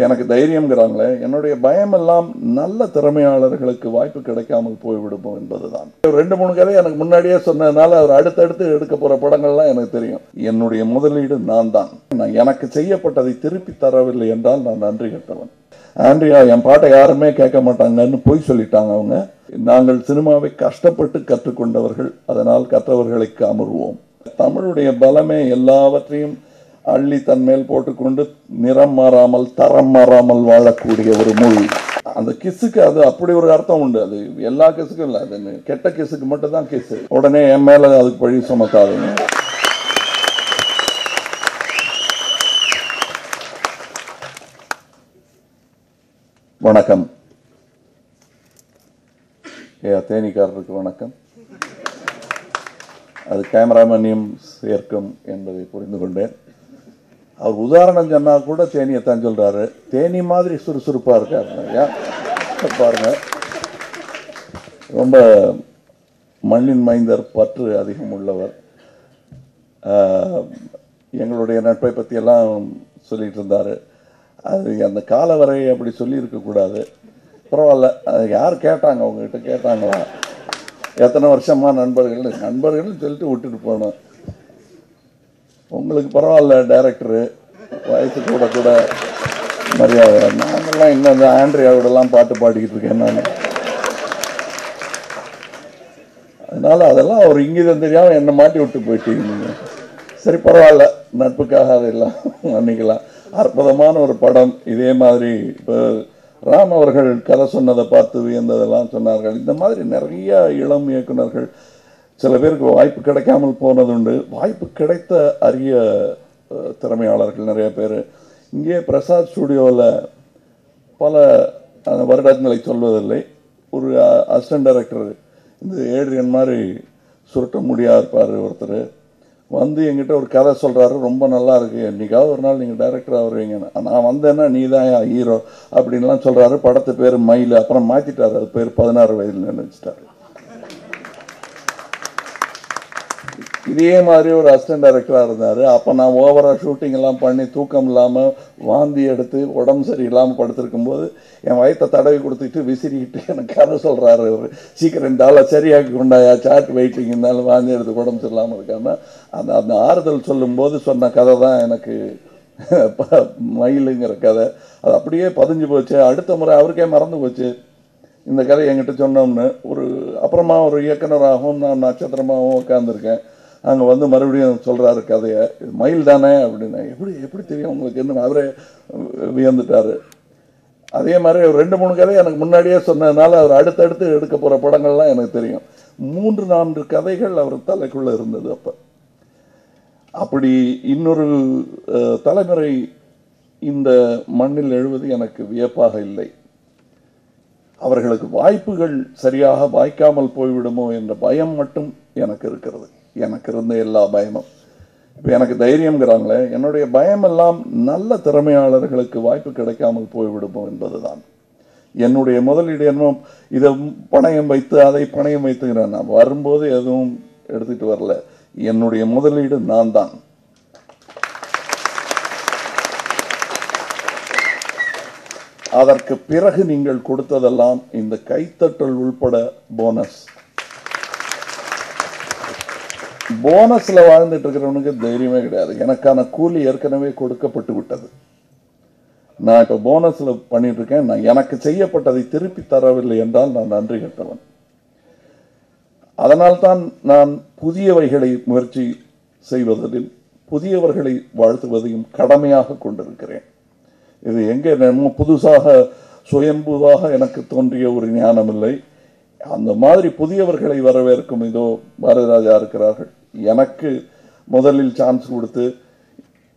இப்போ எனக்கு தைரியம்ங்கிறாங்களே என்னுடைய பயமெல்லாம் நல்ல திறமையாளர்களுக்கு வாய்ப்பு கிடைக்காமல் போய்விடுமோ என்பதுதான். தான் ரெண்டு மூணு கதை எனக்கு முன்னாடியே சொன்னதுனால அவர் அடுத்தடுத்து எடுக்க போகிற படங்கள்லாம் எனக்கு தெரியும். என்னுடைய முதலீடு நான் தான் நான் எனக்கு செய்யப்பட்டதை திருப்பி தரவில்லை என்றால் நான் நன்றி கட்டவன். ஆண்ட்ரியா என் பாட்டை யாருமே கேட்க மாட்டாங்கன்னு பொய் சொல்லிட்டாங்க அவங்க. நாங்கள் சினிமாவை கஷ்டப்பட்டு கற்றுக்கொண்டவர்கள் அதனால் கற்றவர்களுக்கு அமர்வோம் தமிழுடைய பலமே எல்லாவற்றையும் அள்ளி தன் மேல் போட்டுக்கொண்டு நிறம் மாறாமல் தரம் மாறாமல் வாழக்கூடிய ஒரு மொழி. அந்த கிஸுக்கு அது அப்படி ஒரு அர்த்தம் உண்டு. அது எல்லா கிசுக்கும் இல்லை. அது கெட்ட கிசுக்கு மட்டும் தான் கிஸ்ஸு. உடனே என் மேல அதுக்கு பழி சுமத்தாதுங்க வணக்கம். ஏ தேனிக்காரருக்கு வணக்கம். அது கேமராமேனையும் சேர்க்கும் என்பதை புரிந்து கொண்டேன் அவர் உதாரணம் சொன்னால் கூட தேனியை தான் தேனி மாதிரி சுறுசுறுப்பாக இருக்காரு ஏன் பாருங்கள் ரொம்ப மண்ணின் மைந்தர் பற்று அதிகம் உள்ளவர். எங்களுடைய நட்பை பற்றியெல்லாம் சொல்லிகிட்டு இருந்தார். அது அந்த காலவரை அப்படி சொல்லியிருக்கக்கூடாது பரவாயில்ல அது யார் கேட்டாங்க உங்ககிட்ட? கேட்டாங்களா? எத்தனை வருஷமா நண்பர்கள்? நண்பர்கள்னு சொல்லிட்டு விட்டுட்டு போனோம். உங்களுக்கு பரவாயில்ல டைரக்டரு வயசு கூட கூட மரியாதை. நாங்கள்லாம் இன்னும் இந்த ஆண்ட்ரியாவோடலாம் பாட்டு பாடிக்கிட்டு இருக்கேன் நான். அதனால் அதெல்லாம் அவர் இங்கிதம் தெரியாமல் என்னை மாட்டி விட்டு போயிட்டீங்க சரி பரவாயில்ல. நட்புக்காக அதெல்லாம் மன்னிக்கலாம். அற்புதமான ஒரு படம். இதே மாதிரி இப்போ ராம் அவர்கள் கதை சொன்னதை பார்த்து வியந்ததெல்லாம் சொன்னார்கள். இந்த மாதிரி நிறைய இளம் இயக்குனர்கள் சில பேருக்கு வாய்ப்பு கிடைக்காமல் போனதுண்டு. வாய்ப்பு கிடைத்த அரிய திறமையாளர்கள் நிறைய பேர். இங்கே பிரசாத் ஸ்டுடியோவில் பல அந்த வருடங்களை சொல்வதில்லை. ஒரு அசிஸ்டன்ட் டைரக்டர் இந்த ஏட்ரியன் மாதிரி சுருட்ட முடியா இருப்பார் ஒருத்தர். வந்து என்கிட்ட ஒரு கதை சொல்கிறாரு ரொம்ப நல்லா இருக்குது என்னைக்காவது ஒரு நாள் நீங்கள் டைரக்டராக வருவீங்க நான் வந்தேன்னா நீ தான் ஹீரோ அப்படின்லாம் சொல்கிறாரு படத்து பேர் மயில். அப்புறம் மாற்றிட்டார் அது பேர் பதினாறு வயதில் நினச்சிட்டாரு. இதே மாதிரி ஒரு அசிஸ்டன்ட் டைரக்டராக இருந்தார். அப்போ நான் ஓவராக ஷூட்டிங் எல்லாம் பண்ணி தூக்கம் இல்லாமல் வாந்தி எடுத்து உடம்பு சரியில்லாமல் படுத்திருக்கும் போது என் வயத்தை தடவி கொடுத்துட்டு விசிறிக்கிட்டு எனக்கு கதை சொல்கிறாரு அவர். சீக்கிரம் இந்த ஆளை சரியாக்கி கொண்டாயா சாட் வெயிட்டிங் இருந்தாலும் வாந்தி எடுத்து உடம்பு சரியில்லாமல் இருக்காம. அந்த அந்த ஆறுதல் சொல்லும்போது சொன்ன கதை தான் எனக்கு ப- மயிலுங்கிற கதை. அது அப்படியே பதிஞ்சு போச்சு. அடுத்த முறை அவருக்கே மறந்து போச்சு. இந்த கதை என்கிட்ட சொன்னோம்னு. ஒரு அப்புறமா ஒரு இயக்குனராகவும் நான் நட்சத்திரமாகவும் உட்காந்துருக்கேன் அங்கே வந்து மறுபடியும் சொல்கிறாரு கதையை. இது மயில் தானே அப்படின்னு. எப்படி எப்படி தெரியும் உங்களுக்கு என்ன? அவரே வியந்துட்டாரு. அதே மாதிரி ஒரு ரெண்டு மூணு கதை எனக்கு முன்னாடியே சொன்னதுனால அவர் அடுத்தடுத்து எடுக்க போகிற படங்கள்லாம் எனக்கு தெரியும். மூன்று நான்கு கதைகள் அவர் தலைக்குள்ளே இருந்தது அப்போ. அப்படி இன்னொரு தலைமுறை இந்த மண்ணில் எழுவது எனக்கு வியப்பாக இல்லை. அவர்களுக்கு வாய்ப்புகள் சரியாக வாய்க்காமல் போய்விடுமோ என்ற பயம் மட்டும் எனக்கு இருக்கிறது. எனக்கு இருந்த எல்லா பயமும். இப்போ எனக்கு தைரியம்ங்கிறாங்களே என்னுடைய பயமெல்லாம் நல்ல திறமையாளர்களுக்கு வாய்ப்பு கிடைக்காமல் போய்விடுமோ என்பதுதான். என்னுடைய முதலீடு என்ன இதை பணயம் வைத்து அதை பணயம் வைத்துக்கிறேன் நான். வரும்போது எதுவும் எடுத்துட்டு வரல. என்னுடைய முதலீடு நான் தான் அதற்கு பிறகு நீங்கள் கொடுத்ததெல்லாம் இந்த கைத்தட்டல் உள்பட போனஸ் போனஸில் வாழ்ந்துட்டு இருக்கிறவனுக்கு தைரியமே கிடையாது. எனக்கான கூலி ஏற்கனவே கொடுக்கப்பட்டு விட்டது. நான் இப்போ போனஸில் பண்ணிட்டு இருக்கேன். நான் எனக்கு செய்யப்பட்டதை திருப்பி தரவில்லை என்றால் நான் நன்றி கட்டவன். அதனால்தான் நான் புதியவைகளை முயற்சி செய்வதில் புதியவர்களை வாழ்த்துவதையும் கடமையாக கொண்டிருக்கிறேன். இது எங்கே புதுசாக சுயம்புவாக எனக்கு தோன்றிய ஒரு ஞானம் இல்லை அந்த மாதிரி புதியவர்களை வரவேற்கும் இதோ பாரதிராஜா இருக்கிறார்கள். எனக்கு முதலில் சான்ஸ் கொடுத்து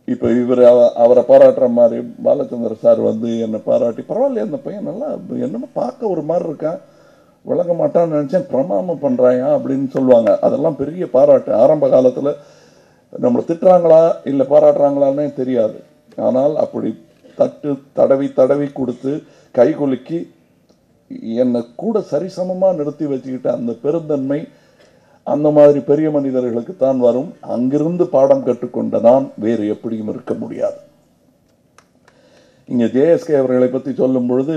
இப்போ இவர் அவரை பாராட்டுற மாதிரி பாலச்சந்திர சார் வந்து என்னை பாராட்டி பரவாயில்லையே அந்த பையன் நல்லா என்னமோ பார்க்க ஒரு மாதிரி இருக்கான். விளங்க மாட்டான்னு நினச்சேன் பிரமாமம் பண்ணுறாயா அப்படின்னு சொல்லுவாங்க. அதெல்லாம் பெரிய பாராட்டு. ஆரம்ப காலத்தில் நம்மளை திட்டுறாங்களா இல்லை பாராட்டுறாங்களான்னே தெரியாது. ஆனால் அப்படி தட்டு தடவி தடவி கொடுத்து கை குலுக்கி என்னை கூட சரிசமமாக நிறுத்தி வச்சுக்கிட்ட அந்த பெருந்தன்மை அந்த மாதிரி பெரிய மனிதர்களுக்கு தான் வரும். அங்கிருந்து பாடம் கற்றுக்கொண்ட நான் வேறு எப்படியும் இருக்க முடியாது. இங்கே ஜேஎஸ்கே அவர்களை பற்றி சொல்லும் பொழுது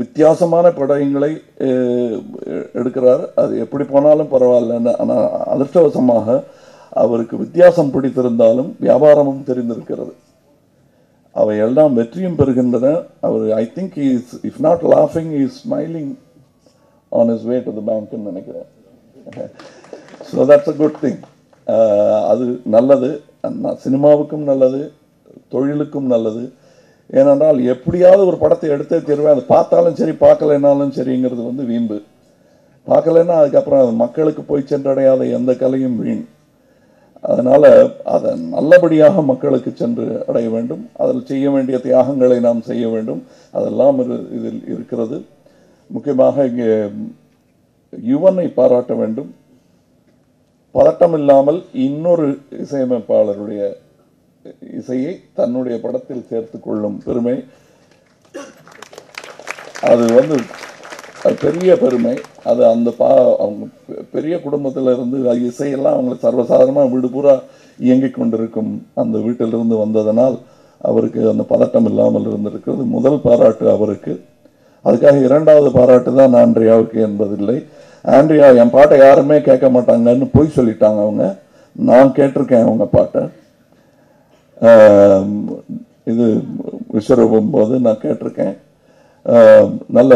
வித்தியாசமான படங்களை எடுக்கிறார். அது எப்படி போனாலும் பரவாயில்ல. ஆனால் அதிர்ஷ்டவசமாக அவருக்கு வித்தியாசம் பிடித்திருந்தாலும் வியாபாரமும் தெரிந்திருக்கிறது. அவை எல்லாம் வெற்றியும் பெறுகின்றன. அவர் I think is if not லாஃபிங் is smiling on is way to the பேங்க்னு நினைக்கிறேன். So that's a good thing அது நல்லது. சினிமாவுக்கும் நல்லது. தொழிலுக்கும் நல்லது. ஏனென்றால் எப்படியாவது ஒரு படத்தை எடுத்தே தருவேன். அதை பார்த்தாலும் சரி பார்க்கலைனாலும் சரிங்கிறது வந்து வீம்பு. பார்க்கலைன்னா அதுக்கப்புறம் அது மக்களுக்கு போய் சென்றடையாத எந்த கலையும் வீண். அதனால் அதை நல்லபடியாக மக்களுக்கு சென்று அடைய வேண்டும். அதில் செய்ய வேண்டிய தியாகங்களை நாம் செய்ய வேண்டும். அதெல்லாம் இதில் இருக்கிறது. முக்கியமாக இங்கே யுவனை பாராட்ட வேண்டும். பதட்டம் இல்லாமல் இன்னொரு இசையமைப்பாளருடைய இசையை தன்னுடைய படத்தில் சேர்த்து கொள்ளும் பெருமை. அது வந்து அது பெரிய பெருமை. அது அந்த பா அவங்க பெ- பெரிய குடும்பத்தில் இருந்து இசையெல்லாம் அவங்களுக்கு சர்வசாதாரணமாக வீடு பூரா இயங்கிக் கொண்டிருக்கும் அந்த வீட்டிலிருந்து வந்ததனால் அவருக்கு அந்த பதட்டம் இல்லாமல் இருந்திருக்கிறது. முதல் பாராட்டு அவருக்கு. அதுக்காக இரண்டாவது பாராட்டு தான் நான் என்பதில்லை. ஆண்ட்ரியா என் பாட்டை யாருமே கேட்க மாட்டாங்கன்னு பொய் சொல்லிட்டாங்க அவங்க. நான் கேட்டிருக்கேன் அவங்க பாட்டை. இது விஸ்வரூபம் போது நான் கேட்டிருக்கேன். நல்ல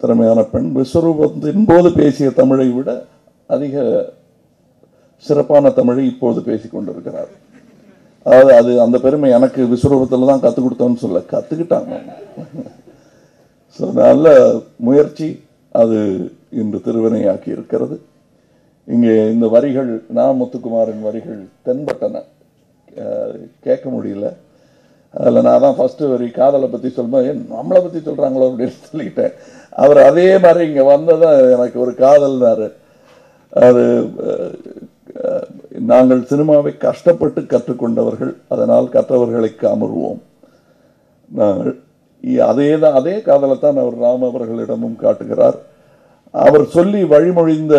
திறமையான பெண். விஸ்வரூபத்தின் போது பேசிய தமிழை விட அதிக சிறப்பான தமிழை இப்போது பேசிக் கொண்டிருக்கிறார். அதாவது அது அந்த பெருமை எனக்கு விஸ்வரூபத்தில் தான் கற்றுக் கொடுத்தோன்னு சொல்ல கற்றுக்கிட்டாங்க ஸோ நல்ல முயற்சி. அது இன்று திருவினையாக்கி இருக்கிறது. இங்கே இந்த வரிகள் நா முத்துக்குமாரின் வரிகள் தென்பட்டன. கேட்க முடியல. அதில் நான் தான் ஃபஸ்ட்டு வரி காதலை பற்றி சொல்லும்போது "ஏன் நம்மளை பற்றி சொல்கிறாங்களோ அப்படின்னு சொல்லிட்டேன் அவர் அதே மாதிரி இங்கே வந்ததான் எனக்கு ஒரு காதல்னார். அது நாங்கள் சினிமாவை கஷ்டப்பட்டு கற்றுக்கொண்டவர்கள் அதனால் கற்றவர்களை அமர்வோம். நாங்கள் அதே தான் அதே காதலைத்தான் அவர் ராம் அவர்களிடமும் காட்டுகிறார். அவர் சொல்லி வழிமொழிந்த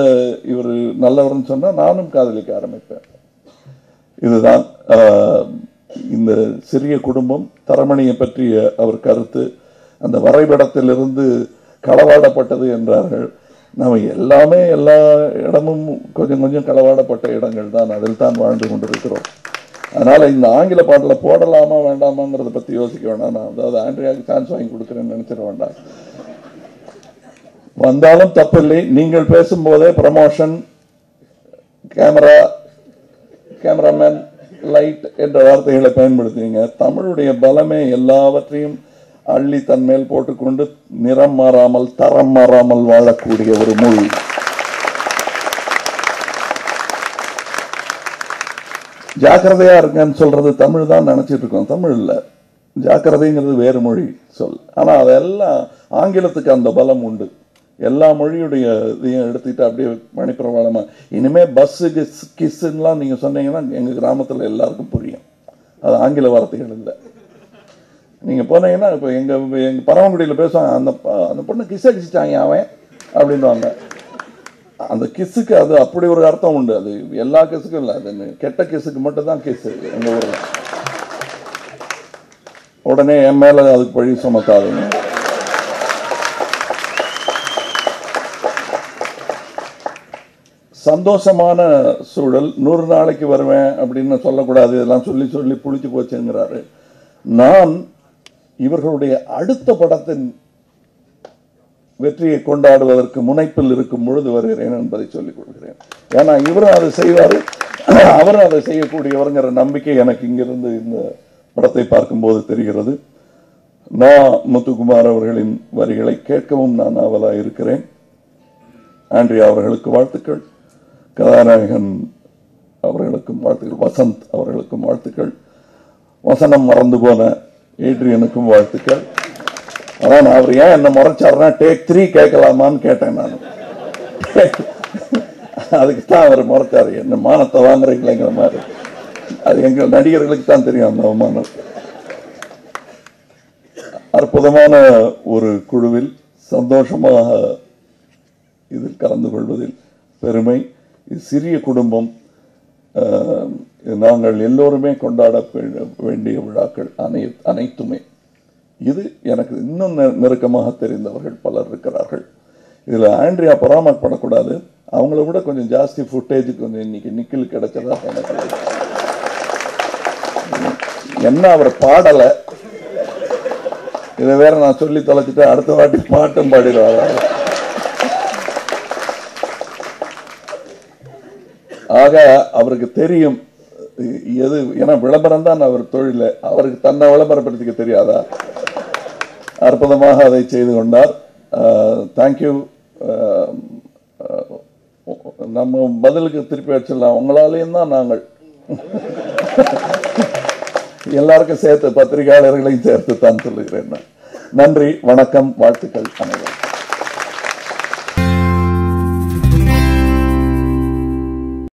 இவர் நல்லவர்னு சொன்னா நானும் காதலிக்க ஆரம்பிப்பேன். இதுதான் இந்த சிறிய குடும்பம் தரமணியை பற்றிய அவர் கருத்து. அந்த வரைபடத்திலிருந்து களவாடப்பட்டது என்றார்கள். நம்ம எல்லாமே எல்லா இடமும் கொஞ்சம் கொஞ்சம் களவாடப்பட்ட இடங்கள் தான் அதில் தான் வாழ்ந்து கொண்டிருக்கிறோம். அதனால இந்த ஆங்கில பாட்டில் போடலாமா வேண்டாமாங்கிறத பத்தி யோசிக்க வேண்டாம் நான் அதாவது ஆண்ட்ரியாவுக்கு சான்ஸ் வாங்கி கொடுக்குறேன்னு நினச்சிட வேண்டாம். வந்தாலும் தப்பில்லை. நீங்கள் பேசும்போதே ப்ரமோஷன் கேமரா கேமராமேன் லைட் என்ற வார்த்தைகளை பயன்படுத்துவீங்க. தமிழுடைய பலமே எல்லாவற்றையும் அள்ளி தன் மேல் போட்டுக்கொண்டு நிறம் மாறாமல் தரம் மாறாமல் வாழக்கூடிய ஒரு மொழி. ஜாக்கிரதையா இருக்கேன்னு சொல்றது தமிழ் தான் நினைச்சிட்டு இருக்கோம். தமிழ் இல்லை. ஜாக்கிரதைங்கிறது வேறு மொழி சொல். ஆனால் அதெல்லாம் ஆங்கிலத்துக்கு அந்த பலம் உண்டு. எல்லா மொழியுடைய இதையும் எடுத்துக்கிட்டு அப்படியே மணிப்பிரவாளமாக இனிமேல் பஸ்ஸு கிஸ் கிஸ்ஸுன்னெலாம் நீங்கள் சொன்னீங்கன்னா எங்கள் கிராமத்தில் எல்லாருக்கும் புரியும். அது ஆங்கில வார்த்தைகள் இல்லை. நீங்கள் போனீங்கன்னா இப்போ எங்கள் எங்கள் பரவங்குடியில பேசுவாங்க அந்த அந்த பொண்ணு கிஸ் அடிச்சிட்டாங்க அவன் அப்படின்வாங்க அந்த கிஸ்ஸுக்கு அது அப்படி ஒரு அர்த்தம் உண்டு. அது எல்லா கிஸ்ஸுக்கும் இல்லை. அது கெட்ட கிஸ்ஸுக்கு மட்டும் தான் கிஸ் எங்கள் ஊர்ல. உடனே என் மேலே அதுக்கு பழி சுமத்தாதுங்க சந்தோஷமான சூழல் நூறு நாளைக்கு வருவேன் அப்படின்னு சொல்லக்கூடாது இதெல்லாம் சொல்லி சொல்லி புளிச்சு போச்சுங்கிறாரு. நான் இவர்களுடைய அடுத்த படத்தின் வெற்றியை கொண்டாடுவதற்கு முனைப்பில் இருக்கும் பொழுது வருகிறேன் என்பதை சொல்லிக் கொள்கிறேன். ஏன்னா இவரும் அதை செய்வார். அவரும் அதை செய்யக்கூடியவருங்கிற நம்பிக்கை எனக்கு இங்கிருந்து இந்த படத்தை பார்க்கும்போது தெரிகிறது. நான் முத்துக்குமார் அவர்களின் வரிகளை கேட்கவும் நான் ஆவலாக இருக்கிறேன் ஆண்ட்ரியா அவர்களுக்கு வாழ்த்துக்கள். கதாநாயகன் அவர்களுக்கும் வாழ்த்துக்கள் வசந்த் அவர்களுக்கும் வாழ்த்துக்கள். வசனம் மறந்து போன ஏட்ரியனுக்கும் வாழ்த்துக்கள். அதான் அவர் ஏன் என்ன முறைச்சாருன்னா டேக் த்ரீ கேட்கலாமான்னு கேட்டேன் நான். அதுக்கு தான் அவர் முறைச்சாரு. என்ன மானத்தை வாங்குறீங்களேங்கிற மாதிரி? அது எங்கள் நடிகர்களுக்கு தான் தெரியும் அந்த அவமானம். அற்புதமான ஒரு குழுவில் சந்தோஷமாக இதில் கலந்து கொள்வதில் பெருமை. இது சிறிய குடும்பம் நாங்கள் எல்லோருமே கொண்டாட வேண்டிய விழாக்கள் அனை அனைத்துமே. இது எனக்கு இன்னும் நெருக்கமாக தெரிந்தவர்கள் பலர் இருக்கிறார்கள். இதில் ஆண்ட்ரியா பொறாமப்படக்கூடாது அவங்கள விட கொஞ்சம் ஜாஸ்தி ஃபுட்டேஜ் கொஞ்சம் இன்னைக்கு நிக்கில் கிடைச்சதா எனக்கு என்ன அவர் பாடலை? இதை வேற நான் சொல்லி தொலைச்சிட்டு அடுத்த வாட்டி பாட்டும் பாடிடுவாங்க ஆக அவருக்கு தெரியும் எது ஏன்னா விளம்பரம் தான் அவர் தொழில். அவருக்கு தன்னை விளம்பரப்படுத்திக்க தெரியாதா? அற்புதமாக அதை செய்து கொண்டார். தேங்க்யூ நம்ம பதிலுக்கு திருப்பி வச்சிடலாம். உங்களாலேயும் தான் நாங்கள். எல்லாருக்கும் சேர்த்து பத்திரிகையாளர்களையும் சேர்த்து தான் சொல்லுகிறேன் நன்றி வணக்கம் வாழ்த்துக்கள் அனைவரும்